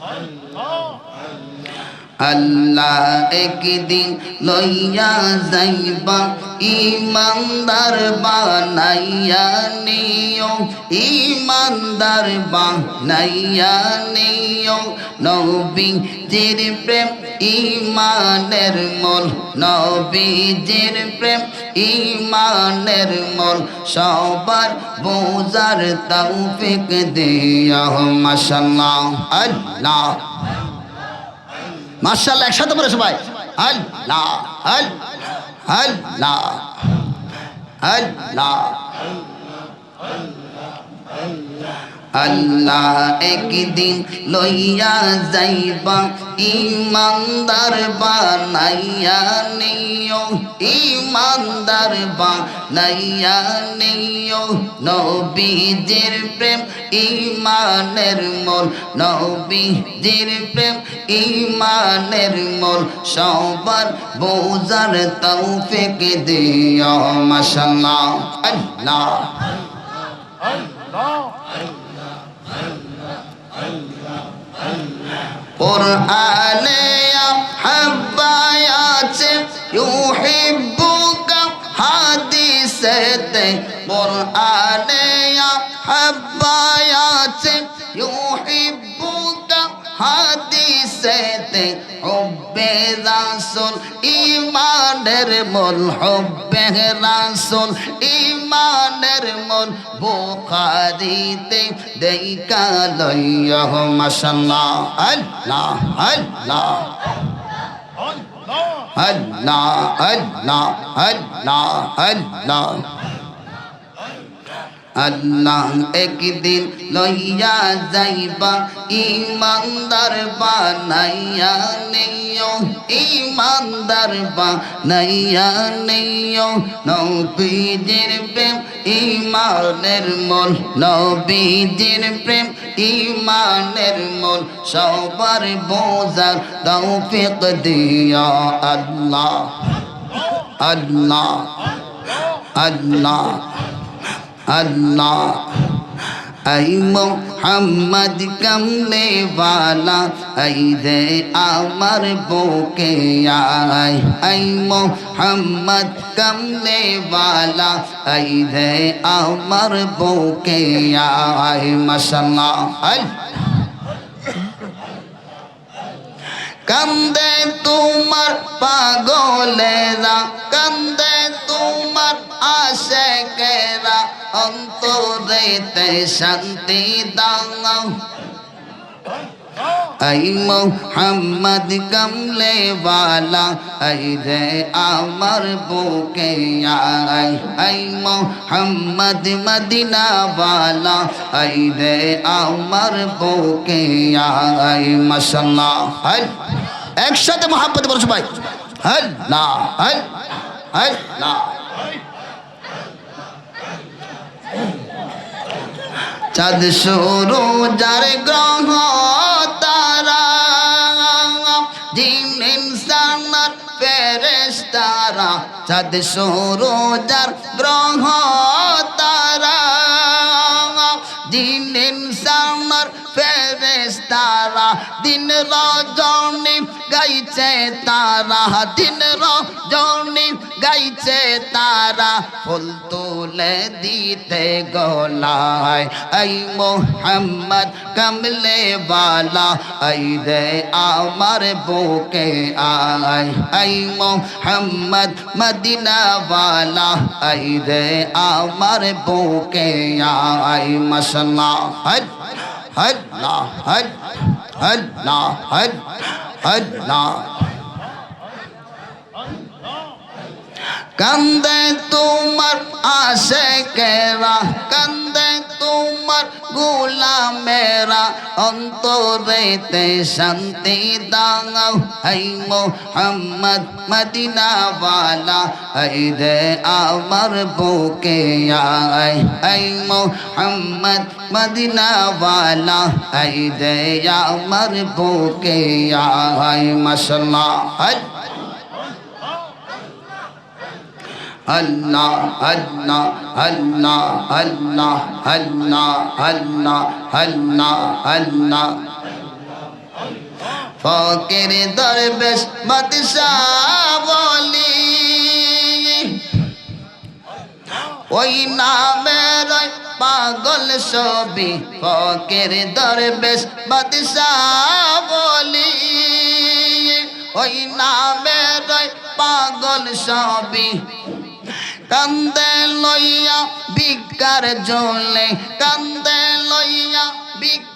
好好。আল্লাহ একদিন লইয়া যাইবা ইমানদার বানাইয়া নিও ইমানদার বানাইয়া নিও। নবীজির প্রেম ইমানের মল, নবীজির প্রেম ইমানের মল। সবার বোঝার তৌফিক দিয়া মাশাল্লাহ আল্লাহ। মার্শাল্লাহ একসাথে বলে সবাই। আল্লাহ আল্লাহ আল্লাহ আল্লাহ একদিন লইয়া যাইবা, ইমানদার বানাইয়া নিও, ইমানদার বানাইয়া নিও। নবীজির প্রেম, ইমানের মোল, নবীজির প্রেম, ইমানের মোল, সবার বোঝার তৌফিক দিও মাশাল্লাহ আল্লাহ। কোরআনে হাব্বায়াছে ইউহিব্বুকা হাদিসেতে কোরআনে হাব্বায়াছে ইউহিব্বুকা হাদিসেতে ও হব্বে রাসুল ইমানের মূল হব্বে রাসুল ইমানের মূল বুখারিতে দেইকা লইয়হ মাশাল্লাহ আল্লাহ আল্লাহ আল্লাহ। আল্লাহ আল্লাহ আল্লাহ আল্লাহ। একদিন লইয়া যাইবা, ইমানদার বানাইয়া নেও, ইমানদার বানাইয়া নেও। নবীজির প্রেম, ইমানের মল। নবীজির প্রেম, ইমানের মল। সবার বোঝার তৌফিক দিয়া আল্লাহ। আল্লাহ। আল্লাহ। अल्लाह ऐ मोहम्मद कमले वाला ऐ दे अमर बोके आए ऐ मोहम्मद कमले वाला ऐ दे अमर बोके आए मसल्ला কান্দে তোমার পাগলেরা কান্দে তোমার আশেকেরা অন্তরেতে শান্তি দাও। اے محمد کملے والا اے رے امر بوکے یا اے محمد مدینہ والا اے رے امر بوکے یا اے ماشاءاللہ ہل ایک شد محبت برس بھائی ہل لا ہل ہل لا চাঁদ সরু যার গ্রহ চাঁদ সৌরজার গ্রহ তারা দিন ইনসানার ফেরেস তারা দিন রজনী গাইছে তারা দিন র রজনী গাইছে তারা ফুল তুলে দিতে গলায় আই মোহাম্মদ কমলে বালা আই রে আমার বুকে আয় আই মোহাম্মদ মদিনা বালা আই রে আমার বুকে আয় মশলা হদ আল্লাহ আল্লাহ আল্লাহ কান্দে তোমার আশে কেরা কান্দে তোমার গুলামেরা, অন্তরেতে শান্তি দাও হাই মোহাম্মদ মদিনাওয়ালা, হাই রে আমার বুকে আয়। হাই মোহাম্মদ মদিনাওয়ালা, হাই রে আমার বুকে আয়। মশলা হাই। আল্লাহ আল্লাহ আল্লাহ আল্লাহ আল্লাহ আল্লাহ আল্লাহ আল্লাহ ফকির দরবেশ বাদশাহ বলি ওই নামের ওই পাগল সবি ফকির দরবেশ বাদশাহ বলি ওই নামের ওই পাগল সবি কান্দে লইয়া বিকার জলে কান্দে লইয়া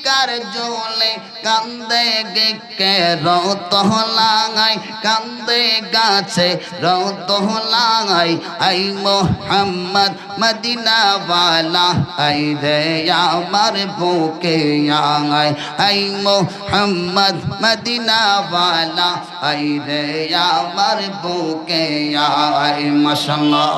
বিকার জলে কান্দে গেকে রত লাগাই কান্দে গাছে রত লাগাই আই মোহাম্মদ মদিনাওয়ালা, আই রে আমার বুকে আয় আই মোহাম্মদ মদিনাওয়ালা, আই রে আমার বুকে আয় মাশাল্লাহ।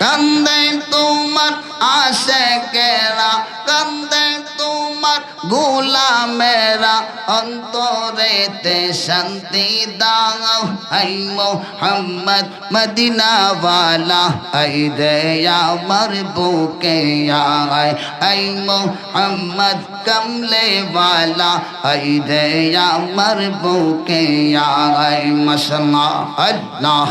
কান্দে তোমার আশে কেরা কান্দে তোমার গুলামেরা, অন্তরেতে শান্তি দাও। আই মোহাম্মদ মদিনাওয়ালা আই রে আমার বুকে আয়। আই মোহাম্মদ কমলে वाला আই রে আমার বুকে আয়। মশলা আল্লাহ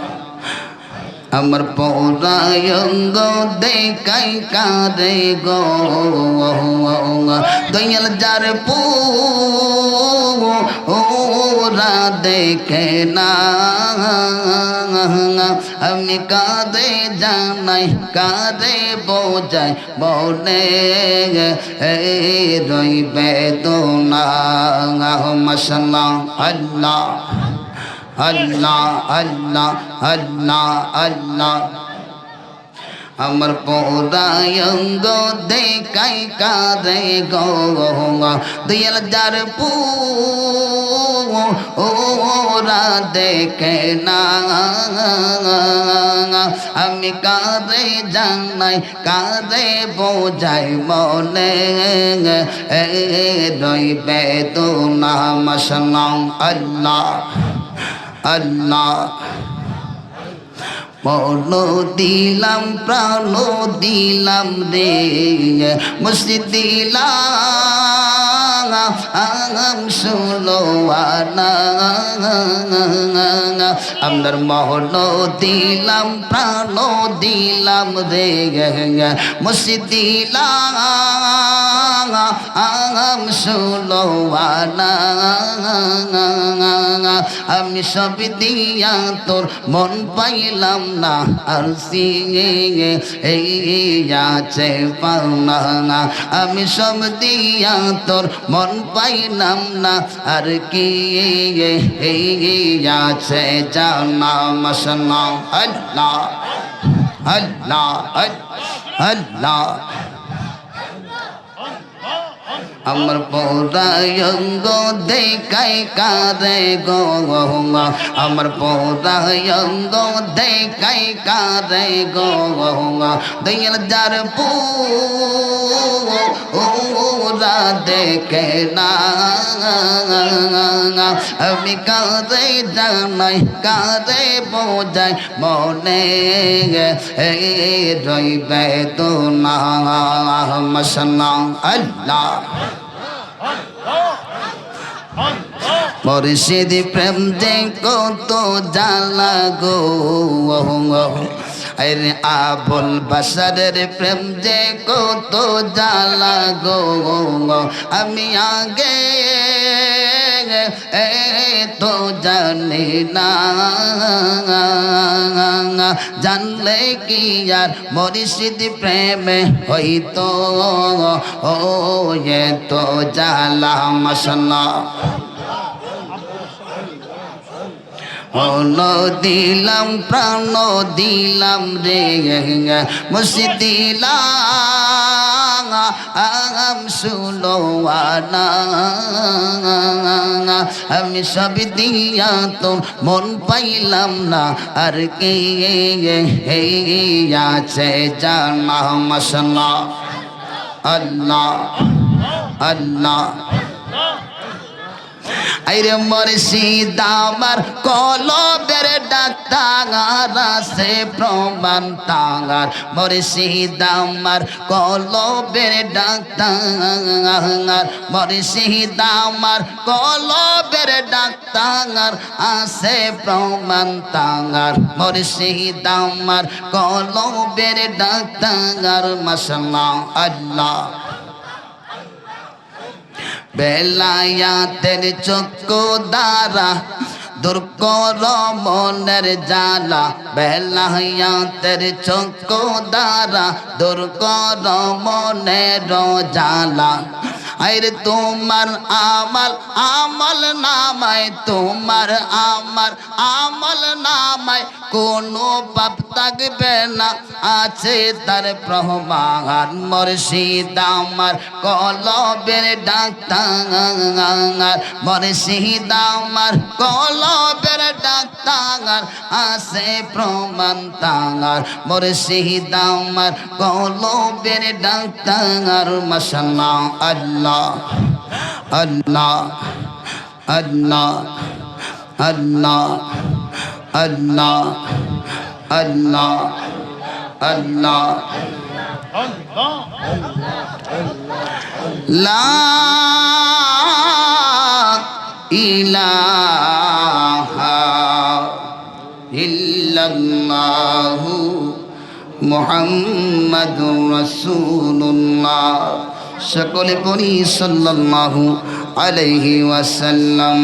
আমার পৌরায়ঙ্গ দেখাই কারে গো। দয়াল যার পু ওরা দেখে না। আমি কাঁদে জানাই, কাঁদে বোঝাই বনে রইবে দোনা। মশলা আল্লাহ। আমার পৌরায়ঙ্গ দেখাই কারে গো, দিয়াল যার পু ওরা দেখে না। আমি কারে জানাই কারে বোঝাই মনে। রইবে তো না মশলাম আল্লাহ। আল্লাহ। মন দিলাম প্রাণ দিলাম রে। মুসি দিলাম। আপনার মহন দিলাম, প্রাণ দিলাম রে মুসি দিলাম আম আমি সব দিয়া তোর মন পাইলাম না, আর সিঙে এই আছে পাওনা, আমি সব দিয়া তোর মন পাইলাম না। আর কি আছে জানা? মশনা আল্লাহ। আল্লাহ। আল্লাহ। আমার পৌরায়ঙ্গ দেখাই কারে গো আমার পৌরায়ঙ্গ দেখাই কারে গো দয়াল যার পু ওরা দেখে না। আমি কারে জানাই কারে বোঝাই মনে। রইবে তো না মশনা আল্লাহ মুর্শিদ প্রেম যে কত জ্বালা গো আরে আবুল বাসারের প্রেম যে কত জ্বালা গো আমি আগে তো জানি না। জানলে কি আর মরিষিদ প্রেমে হইতো? ও এ তো জ্বালা মশলা অন দিলাম, প্রাণ দিলাম রে মুসি দিলাম সুলোয়ানা, আমি সব দিয়া তো মন পাইলাম না, আর কে আছে জানা মশলা আল্লাহ আল্লাহ। আইরে মর্শিদ, আমার কলবের ডাক্তার আছে প্রমাণ তাঙার মর্শিদ, আমার কলবের ডাক্তার মর্শিদ, আমার কলবের ডাক্তার আছে প্রমাণ তাঙার মর্শিদ, আমার কলবের ডাক্তার মশলা আল্লাহ। বেলায়াতের চক্ষু দ্বারা দূর কর মনের জালা বেলায়াতের চক্ষু দ্বারা দূর কর মনের জালা আরে তোমার আমাল আমল নামায়, তোমার আমার আমল নামায় কোনো পাপ থাকবে না। আছে তার প্রমাণ। মর্শিদ আমার কলবের ডাক্তার। মর্শিদ আমার কলবের ডাক্তার। আছে প্রমাণ তাঙার মর্শিদ আমার কলবের ডাক্তার। মশাল্লাহ আল্লাহ আল্লাহ আল্লাহ আল্লাহ। আল্লাহ আল্লাহ আল্লাহ লা ইলাহা ইল্লাল্লাহু মুহাম্মাদুর রাসূলুল্লাহ সকলে পড়ি সাল্লাল্লাহু আলাইহি ওয়াসাল্লাম